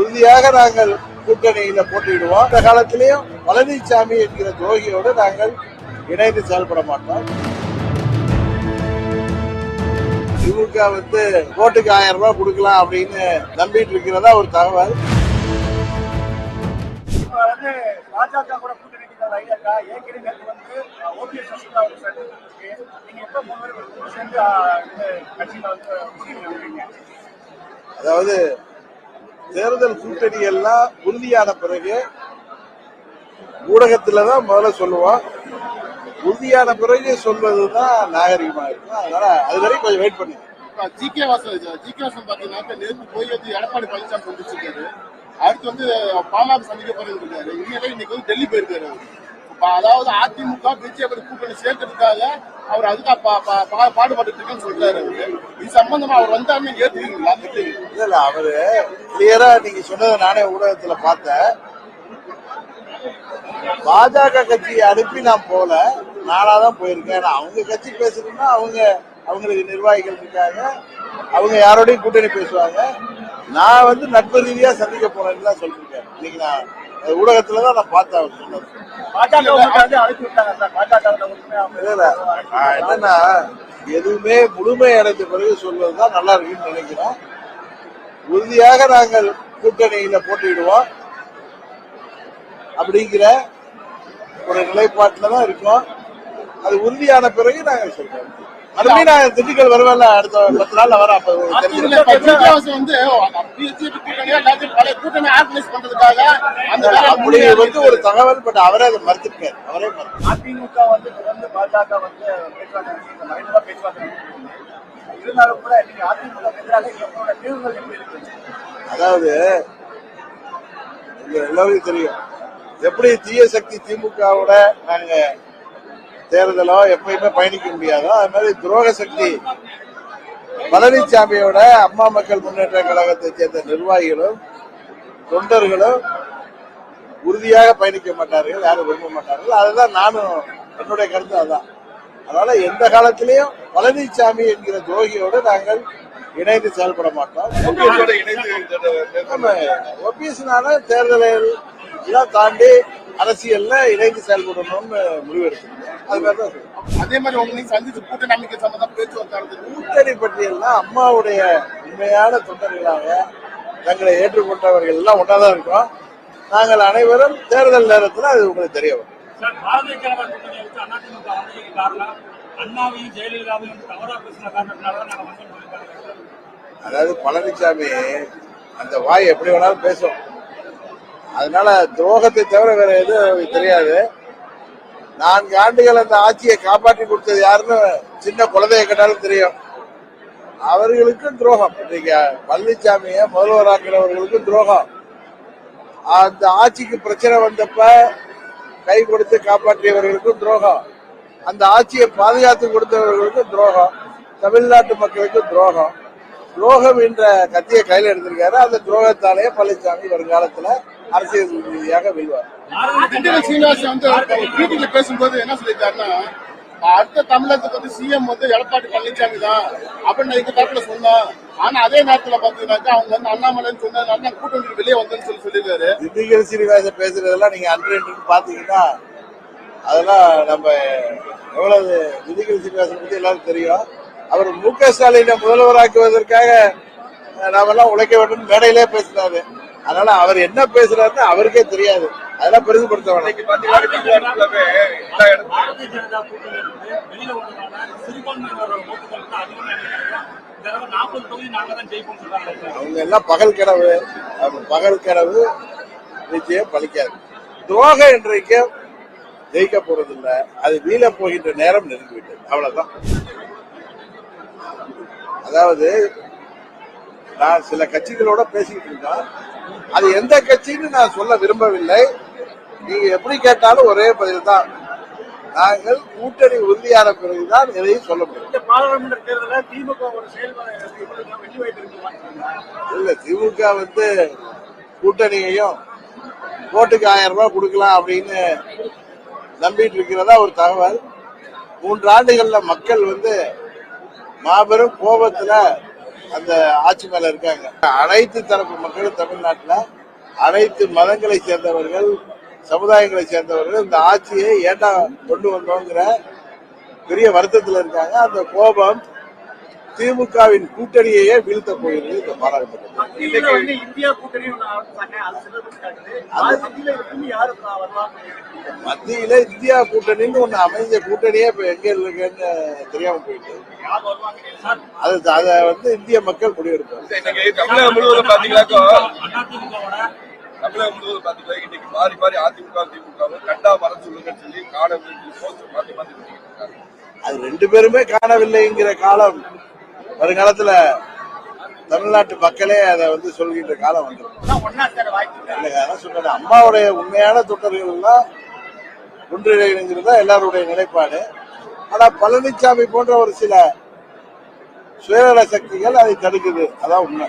உறுதியாக நாங்கள் கூட்டணியில போட்டியிடுவோம். இந்த காலத்திலையும் பழனிசாமி என்கிற துரோகியோடு நாங்கள் இணைந்து செயல்பட மாட்டோம். திமுக வந்து ஓட்டுக்கு ஆயிரம் ரூபாய் கொடுக்கலாம் அப்படின்னு நம்பிட்டு இருக்கிறதா ஒரு தகவல். இப்ப வந்து பாஜக கூட கூட்டணி ஐடியா ஏற்கனவே நேத்து வந்து ஓபிஎஸ் சசிகலா அவர் சேர்ந்துருக்கு நீங்க எப்ப மூணு பேரும் கூட சேர்ந்து ஆஹ், இந்த கட்சியில வந்து கூட்டணி அமைப்பீங்க அதாவது தேர்தல் கூட்டணி எல்லாம் உறுதியான பிறகு ஊடகத்துல தான் முதல்ல சொல்லுவோம் உறுதியான பிறகு சொல்வதுதான் நாகரிகமா இருக்கும். அதனால அது வரைக்கும் கொஞ்சம் வெயிட் பண்ணுங்க. G K Vasan G K Vasan பாத்தீங்கன்னா நேற்று போய் வந்து எடப்பாடி பழனிசாமி சந்திச்சிருக்காரு. அடுத்து வந்து பாமக சந்திக்க போறது இருக்காரு இன்னைக்கு இன்னைக்கு வந்து டெல்லி போயிருக்காரு அதாவது அதிமுக பிஜேபி கூட்டணி சேர்க்கறதுக்காக அவர் அதுக்காக பா- பா- பாடுபட்டு இருக்குன்னு சொல்றாரு இது சம்பந்தமா அவர் வந்தாருன்னு ஏத்துக்கீங்களா இல்ல இல்ல அவரு கிளியரா நீங்க சொன்னதை நானே ஊடகத்துல பார்த்தேன். பாஜக கட்சியை அனுப்பி நான் போல நானா தான் போயிருக்கேன். ஏன்னா அவங்க கட்சி பேசணும்னா அவங்க அவங்களுக்கு நிர்வாகிகள் இருக்காங்க. அவங்க யாரோடையும் கூட்டணி பேசுவாங்க. நான் வந்து நட்பு ரீதியா சந்திக்க போறேன்னு தான் சொல்லியிருக்கேன். இன்னைக்கு நான் ஊடகத்துல தான் நான் பார்த்தேன் அவர் சொன்னது. என்னன்னா எதுவுமே முழுமை அடைந்த பிறகு சொல்வதுதான் நல்லா இருக்குன்னு நினைக்கிறோம். உறுதியாக நாங்கள் கூட்டணியில போட்டியிடுவோம். அப்படிங்கிற ஒரு நிலைப்பாட்டில் தான் இருக்கோம். அது உறுதியான பிறகு நாங்கள் சொல்றோம். மறுபடியும் நான் திண்டுக்கல் வருவேன்ல அடுத்த பத்து நாள்ல வரேன் அப்ப வந்து அப்படி வந்து ஒரு தகவல் பட் அவரே அதை மறுத்துட்டார் அவரே மறுத்து அதிமுக வந்து தொடர்ந்து பாஜக வந்து பேச்சுவார்த்தை நடத்திட்டு மறைமுக பேச்சுவார்த்தை நடத்திட்டு இருக்கு. இருந்தாலும் கூட நீங்க அதிமுக எதிராக எங்களோட தீர்வுகள் எப்படி இருக்கு? அதாவது எல்லாருக்கும் தெரியும். எப்படி தீய சக்தி திமுகவோட நாங்க தேர்தலோ எப்பயுமே பயணிக்க முடியாதோ அது மாதிரி துரோக சக்தி பழனிசாமியோட அம்மா மக்கள் முன்னேற்ற கழகத்தை சேர்ந்த நிர்வாகிகளும் தொண்டர்களும் உறுதியாக பயணிக்க மாட்டார்கள் யாரும் விரும்ப மாட்டார்கள். அதுதான் நானும் என்னுடைய கருத்து அதுதான். அதனால எந்த காலத்திலையும் பழனிசாமி என்கிற துரோகியோடு நாங்கள் இணைந்து செயல்பட மாட்டோம். ஓபிஎஸ்னால தேர்தலில் எல்லாம் தாண்டி அரசியல்ல இணைந்து செயல்படணும்னு முடிவெடுத்திருக்கோம். அது மாதிரி தான். அதே மாதிரி உங்க நீங்க சந்திச்சு கூட்டணி அமைக்க சம்பந்தம் பேச்சுவார்த்தை கூட்டணி பட்டியல்னா அம்மாவுடைய உண்மையான தொண்டர்களாக தங்களை ஏற்றுக்கொண்டவர்கள் எல்லாம் ஒன்னாதான் இருக்கோம். நாங்கள் அனைவரும் தேர்தல் நேரத்தில் அது உங்களுக்கு தெரிய வரும். தான் அதாவது பழனிசாமி அந்த வாய் எப்படி வேணாலும் பேசும். அதனால துரோகத்தை தவிர வேற எதுவும் தெரியாது. நான்கு ஆண்டுகள் அந்த ஆட்சியை காப்பாற்றி கொடுத்தது யாருன்னு சின்ன குழந்தைய கேட்டாலும் தெரியும். அவர்களுக்கும் துரோகம். இன்னைக்கு பழனிசாமிய முதல்வராக்கிறவர்களுக்கும் துரோகம். அந்த ஆட்சிக்கு பிரச்சனை வந்தப்ப கை கொடுத்து காப்பாற்றியவர்களுக்கும் துரோகம். அந்த ஆட்சியை பாதுகாத்து கொடுத்தவர்களுக்கும் துரோகம். தமிழ்நாட்டு மக்களுக்கும் துரோகம். துரோகம் என்ற கத்தியை கையில் எடுத்திருக்காரு. அந்த துரோகத்தாலேயே பழனிசாமி வருங்காலத்துல அரசியல் ரீதியாக வெல்வார். திண்டுக்கல் சீனிவாசன் வந்து மீட்டிங்ல பேசும்போது என்ன சொல்லியிருக்காருன்னா அடுத்த தமிழகத்துக்கு வந்து சிஎம் வந்து எடப்பாடி பழனிசாமி தான் அப்படின்னு எங்க தரப்புல சொன்னோம் ஆனா அதே நேரத்துல பாத்தீங்கன்னாக்கா அவங்க வந்து அண்ணாமலைன்னு சொன்னதுனால நான் கூட்டணி வெளியே வந்தேன்னு சொல்லி சொல்லியிருக்காரு. திண்டுக்கல் சீனிவாசன் பேசுறதெல்லாம் நீங்க அன்று பாத்தீங்கன்னா அதெல்லாம் நம்ம எவ்வளவு திண்டுக்கல் சீனிவாசன் பத்தி எல்லாரும் தெரியும். அவர் மு க ஸ்டாலினை முதல்வராக்குவதற்காக நாமெல்லாம் உழைக்க வேண்டும் மேடையிலே பேசினாரு. அதனால அவர் என்ன பேசுறாருன்னு அவருக்கே தெரியாது. அதெல்லாம் சார் அவங்க எல்லாம் பகல் கனவு. பகல் கனவு நிச்சயம் பலிக்காது. துரோகம் இன்றைக்கு ஜெயிக்க போறதில்லை. அது வீழ போகின்ற நேரம் நெருங்கிவிட்டது. அவ்வளவுதான். அதாவது நான் சில கட்சிகளோட பேசிக்கிட்டு இருக்கேன் அது எந்த கட்சின்னு நான் சொல்ல விரும்பவில்லை. நீங்க எப்படி கேட்டாலும் ஒரே பதில் தான். நாங்கள் கூட்டணி உறுதியான பிறகுதான் எதையும் சொல்ல முடியும். பாராளுமன்ற தேர்தலில் திமுக ஒரு இல்ல திமுக வந்து கூட்டணியையும் ஓட்டுக்கு ஆயிரம் ரூபாய் கொடுக்கலாம் அப்படின்னு நம்பிட்டு இருக்கிறதா ஒரு தகவல். மூன்று ஆண்டுகள்ல மக்கள் வந்து மாபெரும் கோபத்துல அந்த ஆட்சி மேல இருக்காங்க. அனைத்து தரப்பு மக்களும் தமிழ்நாட்டில் அனைத்து மதங்களை சேர்ந்தவர்கள் சமுதாயங்களை சேர்ந்தவர்கள் இந்த ஆட்சியை ஏண்டா கொண்டு வந்தோங்கிற பெரிய வருத்தத்தில் இருக்காங்க. அந்த கோபம் திமுகவின் கூட்டணியையே வீழ்த்த போகிறது இந்த பாராளுமன்றம். மத்தியில இந்தியா கூட்டணின்னு ஒண்ணு அமைஞ்ச கூட்டணியே இப்ப எங்க இருக்குன்னு தெரியாம போயிட்டு. யார் வருவாங்க சார். அது அதை வந்து இந்திய மக்கள் முடிவெடுப்பாங்க. தமிழகம் முழுவதும் பாத்தீங்கன்னாக்கா தமிழகம் முழுவதும் பாத்தீங்கன்னா இன்னைக்கு மாறி மாறி அதிமுக திமுகவும் கண்டா வர சொல்லுங்கன்னு சொல்லி காணவில்லை அது ரெண்டு பேருமே காணவில்லைங்கிற காலம் வருங்காலத்துல தமிழ்நாட்டு மக்களே அதை வந்து சொல்கின்ற காலம் வந்துடும் அதான் சொன்னேன் அம்மாவுடைய உண்மையான தொண்டர்கள் எல்லாம் ஒன்றிணைங்கிறது தான் எல்லாருடைய நிலைப்பாடு. ஆனா பழனிசாமி போன்ற ஒரு சில சுயநல சக்திகள் அதை தடுக்குது. அதான் உண்மை.